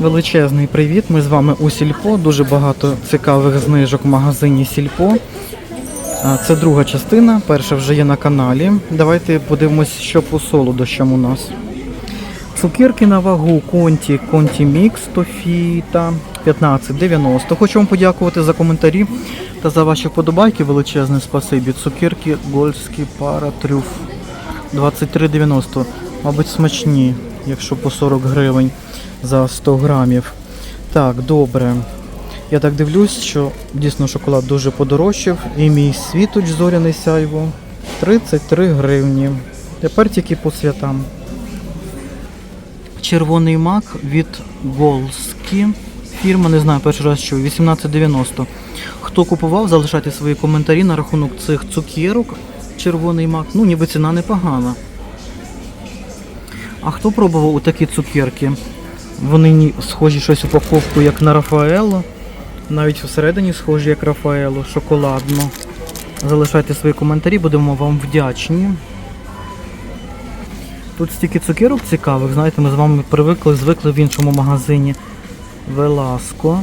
Величезний привіт! Ми з вами у Сільпо. Дуже багато цікавих знижок в магазині Сільпо. Це друга частина, перша вже є на каналі. Давайте подивимось, що по солодощам у нас. Цукерки на вагу Конті, Конті Мікс Тофіта 15,90. Хочу вам подякувати за коментарі та за ваші вподобайки. Величезне спасибі. Цукерки Гольський пара трюф 23,90. Мабуть, смачні, якщо по 40 гривень за 100 грамів. Так, добре. Я так дивлюсь, що дійсно шоколад дуже подорожчав. І мій світоч зоряний сяйво 33 гривні. Тепер тільки по святам. Червоний мак від Голскі. Фірма, не знаю, перший раз чую, 1890. Хто купував, залишайте свої коментарі на рахунок цих цукерок. Червоний мак. Ну, ніби ціна непогана. А хто пробував такі цукерки? Вони схожі щось упаковку, як на Рафаело. Навіть всередині схожі, як Рафаело, шоколадно. Залишайте свої коментарі, будемо вам вдячні. Тут стільки цукерок цікавих, знаєте, ми з вами привикли, звикли в іншому магазині. Веласко.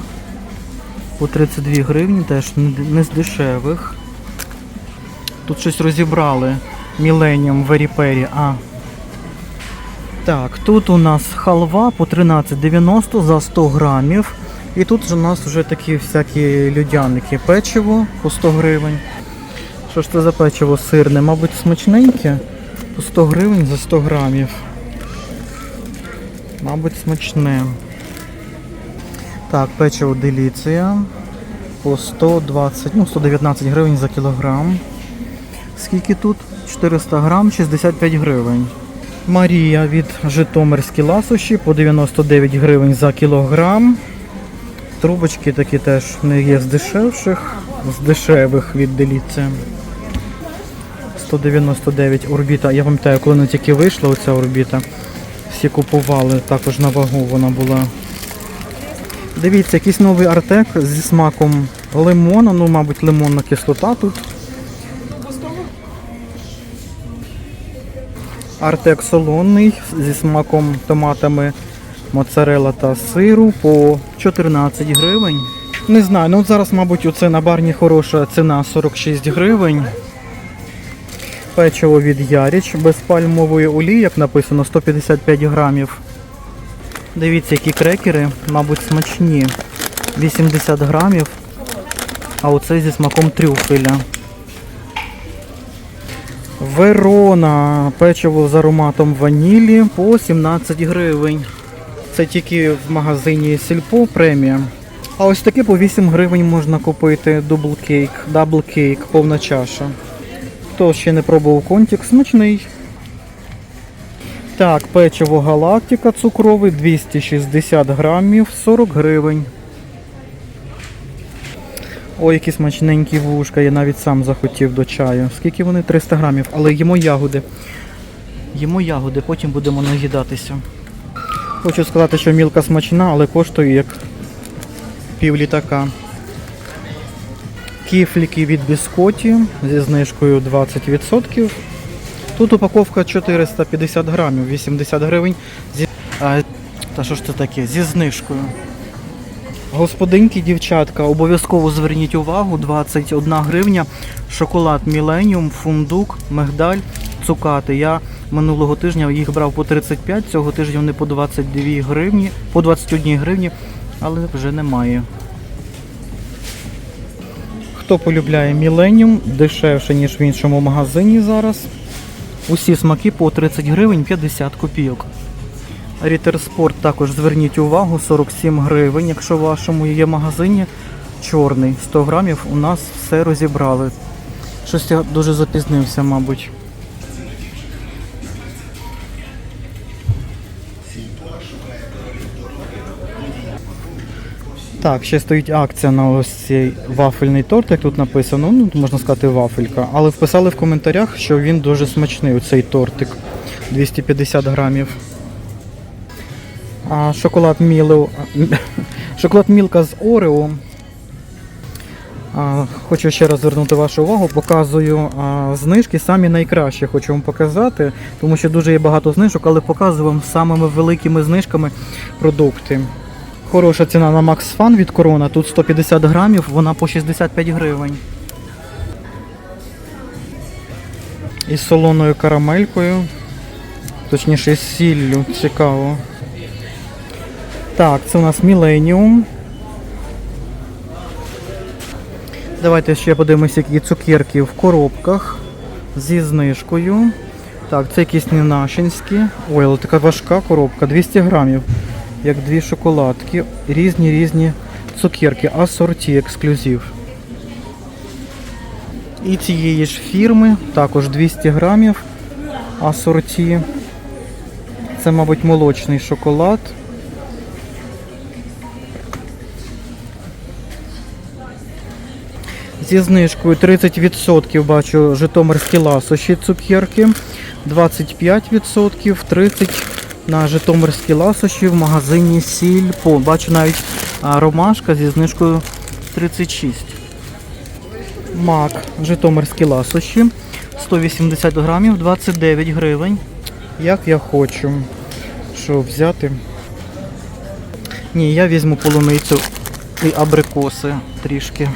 По 32 гривні, теж не з дешевих. Тут щось розібрали. Millennium Very Peri. А. Так, тут у нас халва по 13,90 за 100 грамів. І тут у нас вже такі всякі людяники. Печиво по 100 гривень. Що ж це за печиво сирне? Мабуть, смачненьке. По 100 гривень за 100 грамів. Мабуть, смачне. Так, печиво деліція. По 120, ну 119 гривень за кілограм. Скільки тут? 400 грам, 65 гривень. Марія від Житомирські ласощі по 99 гривень за кілограм. Трубочки такі теж не є з дешевших, з дешевих від деліція. 199 орбіта. Я пам'ятаю, коли вона тільки вийшла, оця орбіта. Всі купували, також на вагу вона була. Дивіться, якийсь новий артек зі смаком лимона, ну, мабуть, лимонна кислота тут. Артек солонний зі смаком томатами, моцарела та сиру по 14 гривень. Не знаю, ну от зараз, мабуть, оце на барні хороша ціна 46 гривень. Печиво від Яріч без пальмової олії, як написано, 155 грамів. Дивіться, які крекери, мабуть, смачні. 80 грамів. А оце зі смаком трюфеля. Верона. Печиво з ароматом ванілі по 17 гривень. Це тільки в магазині Сільпо премія. А ось таке по 8 гривень можна купити дубл кейк, дабл кейк, повна чаша. Хто ще не пробував контік, смачний. Так, печиво галактика цукровий 260 грамів, 40 гривень. Ой, які смачненькі вушка, я навіть сам захотів до чаю. Скільки вони? 300 грамів, але їмо ягоди. Їмо ягоди, потім будемо наїдатися. Хочу сказати, що мілка смачна, але коштує як пів літака. Кіфліки від біскоті зі знижкою 20%. Тут упаковка 450 грамів, 80 гривень. А, та що ж це таке? Зі знижкою. Господинки, дівчатка, обов'язково зверніть увагу, 21 гривня, шоколад Міленіум, фундук, мигдаль, цукати. Я минулого тижня їх брав по 35, цього тижня вони по 22 гривні, по 21 гривні, але вже немає. Хто полюбляє Міленіум, дешевше, ніж в іншому магазині зараз. Усі смаки по 30 гривень 50 копійок. Рітер Спорт також зверніть увагу, 47 гривень. Якщо в вашому є магазині чорний 100 грамів, у нас все розібрали. Щось я дуже запізнився, мабуть. Так, ще стоїть акція на ось цей вафельний торт, як тут написано, ну можна сказати вафелька. Але вписали в коментарях, що він дуже смачний, оцей тортик. 250 грамів. Шоколад Міло, шоколад Мілка з Орео. Хочу ще раз звернути вашу увагу, показую знижки самі найкращі, хочу вам показати, тому що дуже є багато знижок, але показую вам самими великими знижками продукти. Хороша ціна на Max Fun від Корона. Тут 150 грамів, вона по 65 гривень. Із солоною карамелькою. Точніше, з сіллю. Цікаво. Так, це у нас Millennium. Давайте ще подивимося, які цукерки в коробках зі знижкою. Так, це якісь ненашинські. Ой, але така важка коробка, 200 грамів. Як дві шоколадки. Різні різні цукерки, асорті ексклюзив. І цієї ж фірми, також 200 грамів асорті. Це, мабуть, молочний шоколад. Зі знижкою 30% бачу житомирські ласощі цукерки, 25%, 30% на житомирські ласощі в магазині Сільпо. Бачу навіть ромашка зі знижкою 36. Мак, житомирські ласощі, 180 грамів, 29 гривень. Як я хочу. Що взяти? Ні, я візьму полуницю і абрикоси трішки.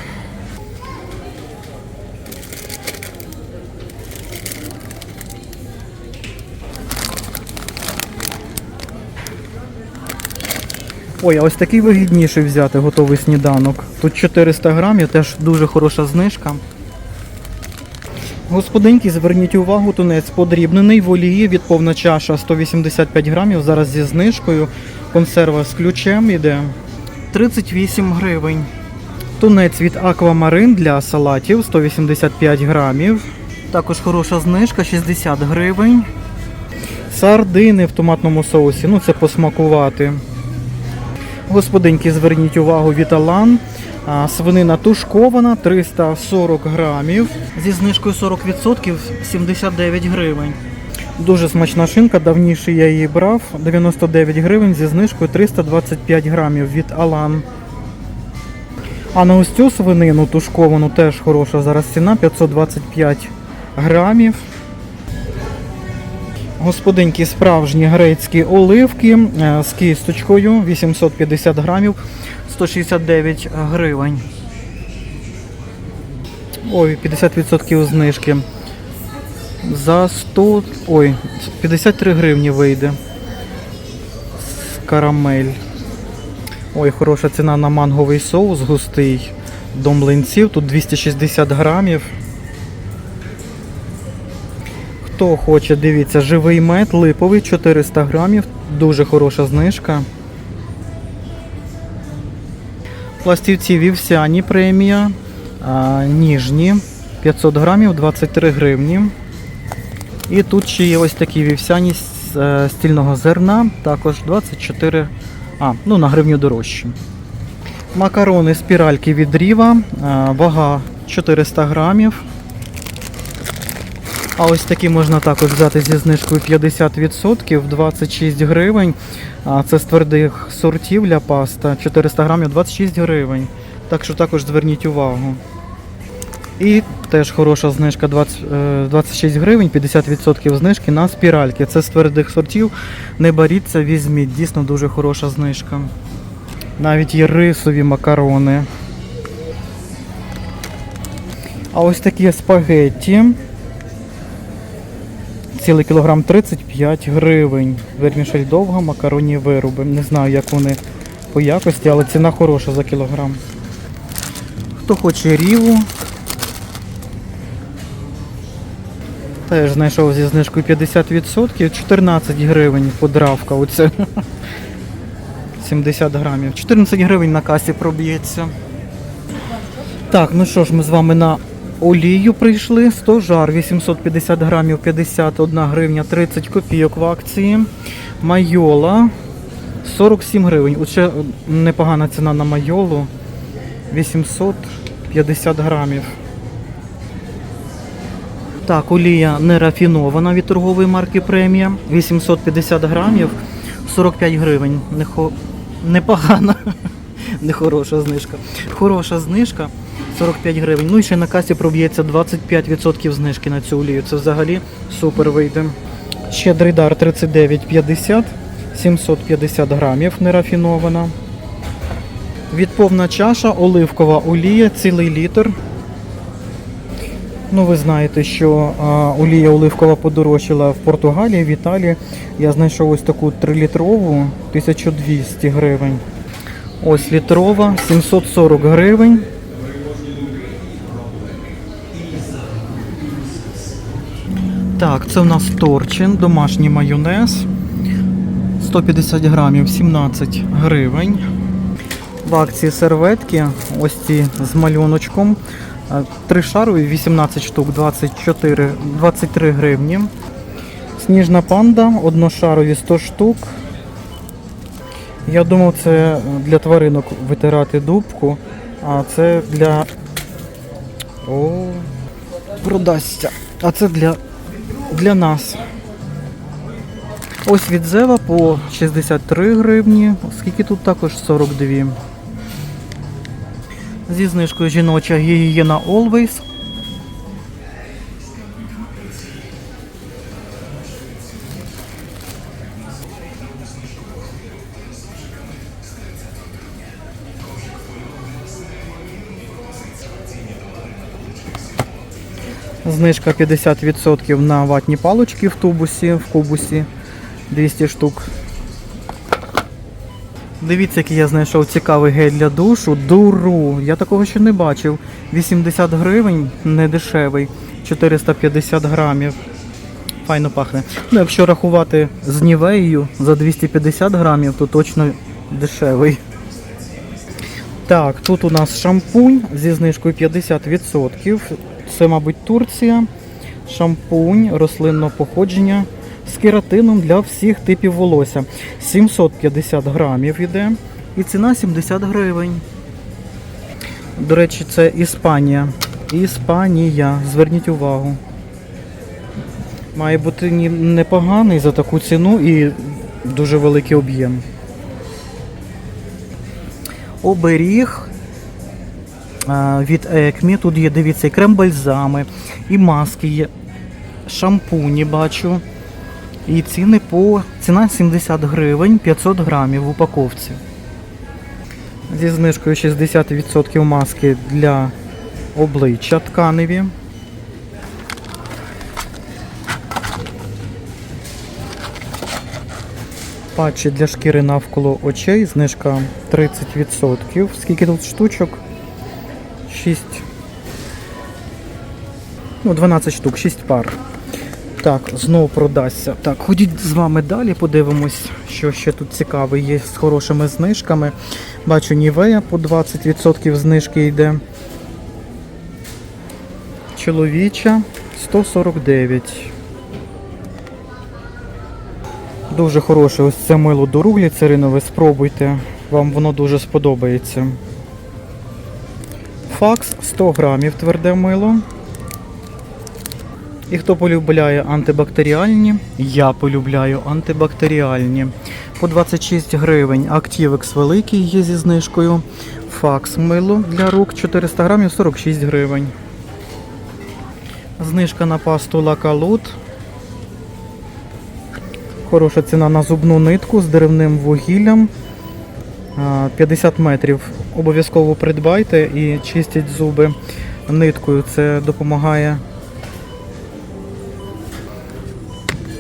Ой, а ось такий вигідніший взяти готовий сніданок. Тут 400 грамів, теж дуже хороша знижка. Господинки, зверніть увагу, тунець подрібнений в олії від повна чаша 185 грамів. Зараз зі знижкою. Консерва з ключем іде 38 гривень. Тунець від Аквамарин для салатів 185 грамів. Також хороша знижка 60 гривень. Сардини в томатному соусі. Ну це посмакувати. Господинки, зверніть увагу, Віталан. Свинина тушкована 340 грамів. Зі знижкою 40% 79 гривень. Дуже смачна шинка, давніше я її брав. 99 гривень зі знижкою 325 грамів від Алан. А на ось цю свинину тушковану теж хороша зараз ціна 525 грамів. Господинки справжні грецькі оливки е, з кісточкою 850 грамів 169 гривень. Ой, 50% знижки. За 100. Ой, 53 гривні вийде. Карамель. Ой, хороша ціна на манговий соус густий. До млинців. Тут 260 грамів. Хто хоче, дивіться, живий мед, липовий 400 грамів, дуже хороша знижка. Пластівці вівсяні премія, а, ніжні 500 грамів, 23 гривні. І тут ще є ось такі вівсяні з е, стільного зерна, також 24, а, ну на гривню дорожчі. Макарони спіральки від Ріва, вага 400 грамів. А ось такі можна також взяти зі знижкою 50%, 26 гривень. А це з твердих сортів для паста. 400 грамів 26 гривень. Так що також зверніть увагу. І теж хороша знижка 20, е, 26 гривень, 50% знижки на спіральки. Це з твердих сортів. Не боріться, візьміть. Дійсно дуже хороша знижка. Навіть є рисові макарони. А ось такі спагетті. Цілий кілограм 35 гривень. Вермішель довга, макаронні вироби. Не знаю, як вони по якості, але ціна хороша за кілограм. Хто хоче ріву, теж знайшов зі знижкою 50%, 14 гривень подравка. Оце 70 грамів. 14 гривень на касі проб'ється. Так, ну що ж, ми з вами на олію прийшли. 100 жар, 850 грамів, 51 гривня, 30 копійок в акції. Майола 47 гривень. Оце непогана ціна на майолу. 850 грамів. Так, олія не рафінована від торгової марки премія. 850 грамів, 45 гривень. Непогана. Нехороша знижка. Хороша знижка. 45 гривень. Ну і ще на касі проб'ється 25% знижки на цю олію. Це взагалі супер вийде. Щедрий дар 39,50, 750 грамів нерафінована. Відповна чаша, оливкова олія, цілий літр. Ну, ви знаєте, що а, олія оливкова подорожчала в Португалії, в Італії. Я знайшов ось таку 3-літрову 1200 гривень. Ось літрова 740 гривень. Так, це в нас торчин, домашній майонез. 150 грамів, 17 гривень. В акції серветки, ось ці з малюночком. Е, Три шарові, 18 штук, 24, 23 гривні. Сніжна панда, одношарові 100 штук. Я думав, це для тваринок витирати дубку, а це для. О, продасться. А це для, для нас. Ось від Зева по 63 гривні, скільки тут також 42. Зі знижкою жіноча гігієна Always. Знижка 50% на ватні палочки в тубусі, в кубусі 200 штук. Дивіться, який я знайшов цікавий гель для душу. Дуру. Я такого ще не бачив. 80 гривень, не дешевий, 450 грамів. Файно пахне. Ну, якщо рахувати з нівеєю за 250 грамів, то точно дешевий. Так, тут у нас шампунь зі знижкою 50%. Це, мабуть, Турція. Шампунь рослинного походження з кератином для всіх типів волосся. 750 грамів іде. І ціна 70 гривень. До речі, це Іспанія. Іспанія. Зверніть увагу. Має бути непоганий за таку ціну і дуже великий об'єм. Оберіг від Екмі. Тут є, дивіться, і крем-бальзами, і маски є, шампуні бачу. І ціни по ціна 70 гривень 500 грамів в упаковці. Зі знижкою 60% маски для обличчя тканеві. Патчі для шкіри навколо очей, знижка 30%. Скільки тут штучок? 6. Ну, 12 штук, 6 пар. Так, знову продасться. Так, ходіть з вами далі, подивимось, що ще тут цікаве є з хорошими знижками. Бачу, Нівея по 20% знижки йде. Чоловіча 149. Дуже хороше ось це мило до рук гліцеринове, спробуйте. Вам воно дуже сподобається. Факс 100 грамів тверде мило. І хто полюбляє антибактеріальні, я полюбляю антибактеріальні. По 26 гривень Activex великий є зі знижкою. Факс мило для рук 400 грамів 46 гривень. Знижка на пасту Лакалут. Хороша ціна на зубну нитку з деревним вугіллям. А, 50 метрів. Обов'язково придбайте і чистіть зуби ниткою. Це допомагає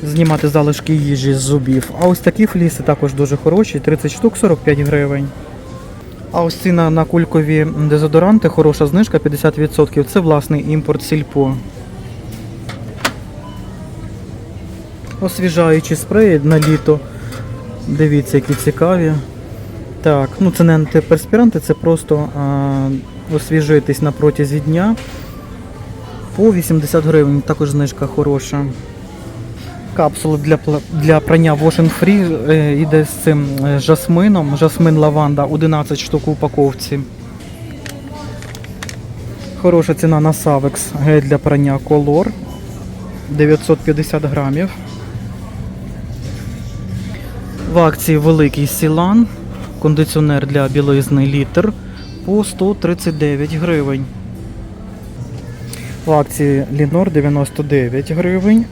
знімати залишки їжі з зубів. А ось такі фліси також дуже хороші, 30 штук 45 гривень. А ось ціна на кулькові дезодоранти, хороша знижка 50%. Це власний імпорт сільпо. Освіжаючі спреї на літо. Дивіться, які цікаві. Так, ну це не антиперспіранти, це просто а, освіжитись на протязі дня. По 80 гривень, також знижка хороша. Капсули для, для прання Wash Free е, йде з цим е, жасмином. Жасмин лаванда 11 штук у упаковці. Хороша ціна на Savex гель для прання Color 950 грамів. В акції великий сілан, кондиціонер для білизни літр по 139 гривень. В акції Лінор 99 гривень,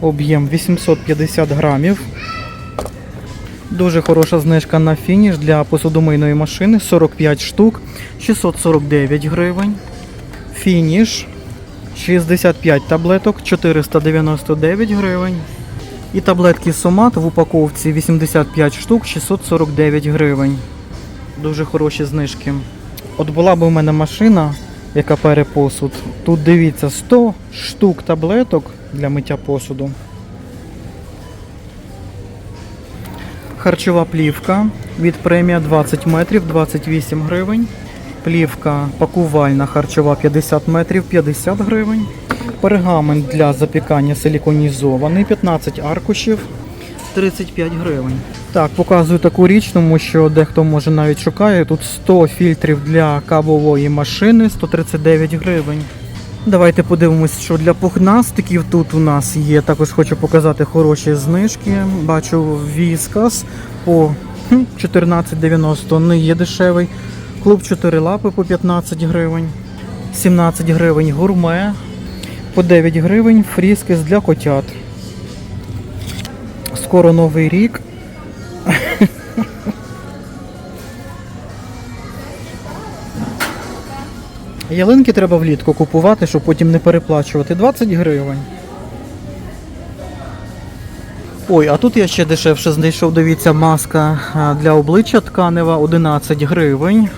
об'єм 850 грамів Дуже хороша знижка на фініш для посудомийної машини 45 штук, 649 гривень. Фініш 65 таблеток, 499 гривень. І таблетки Сомат в упаковці 85 штук, 649 гривень. Дуже хороші знижки. От була б у мене машина, яка пере посуд. Тут дивіться 100 штук таблеток для миття посуду. Харчова плівка від премія 20 метрів 28 гривень. Плівка пакувальна харчова 50 метрів 50 гривень. Пергамент для запікання силіконізований 15 аркушів 35 гривень. Так, показую таку річ, тому що дехто може навіть шукає. Тут 100 фільтрів для кавової машини 139 гривень. Давайте подивимось, що для пухнастиків тут у нас є. Також хочу показати хороші знижки. Бачу віскас по 14,90 не є дешевий. Клуб 4 лапи по 15 гривень. 17 гривень гурме. По 9 гривень фріскис для котят. Скоро новий рік. Ялинки треба влітку купувати, щоб потім не переплачувати. 20 гривень. Ой, а тут я ще дешевше знайшов, дивіться, маска для обличчя тканева 11 гривень.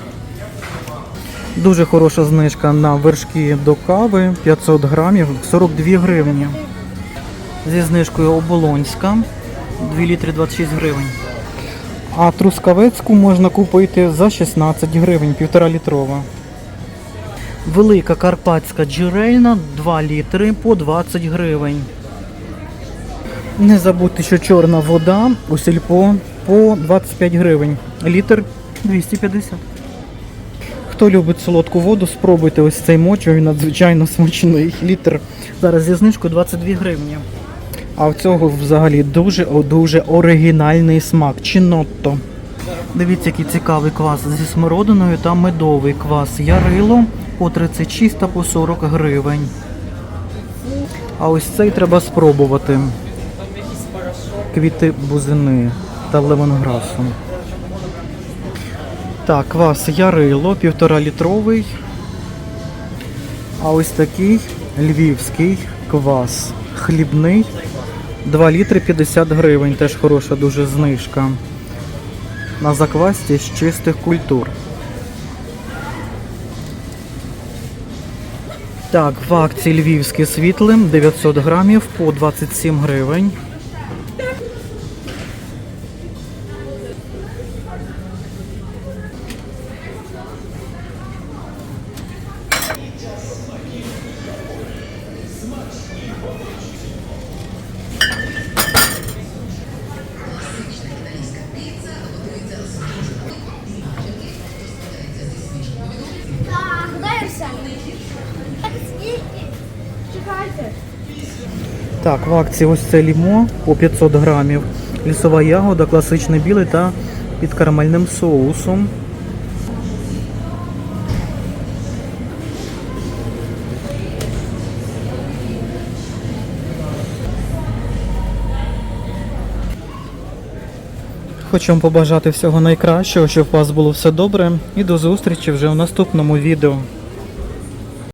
Дуже хороша знижка на вершки до кави 500 грамів 42 гривні. Зі знижкою оболонська 2 літри 26 гривень. А трускавецьку можна купити за 16 гривень, 1,5 літрова. Велика карпатська джерельна 2 літри по 20 гривень. Не забудьте, що чорна вода у сільпо по 25 гривень. Літр 250. Хто любить солодку воду, спробуйте ось цей мочо, він надзвичайно смачний. Літр зараз зі знижкою 22 гривні. А в цього взагалі дуже дуже оригінальний смак. Чинотто. Дивіться, який цікавий квас зі смородиною та медовий квас ярило по 36 та по 40 гривень. А ось цей треба спробувати. Квіти бузини та лемонграсу. Так, квас ярило, півтора літровий. А ось такий львівський квас. Хлібний. 2 літри 50 гривень. Теж хороша дуже знижка. На заквасті з чистих культур. Так, в акції львівське світле 900 грамів по 27 гривень. Так, в акції ось це лімо по 500 грамів. Лісова ягода, класичний білий та під карамельним соусом. Хочу вам побажати всього найкращого, щоб у вас було все добре. І до зустрічі вже в наступному відео.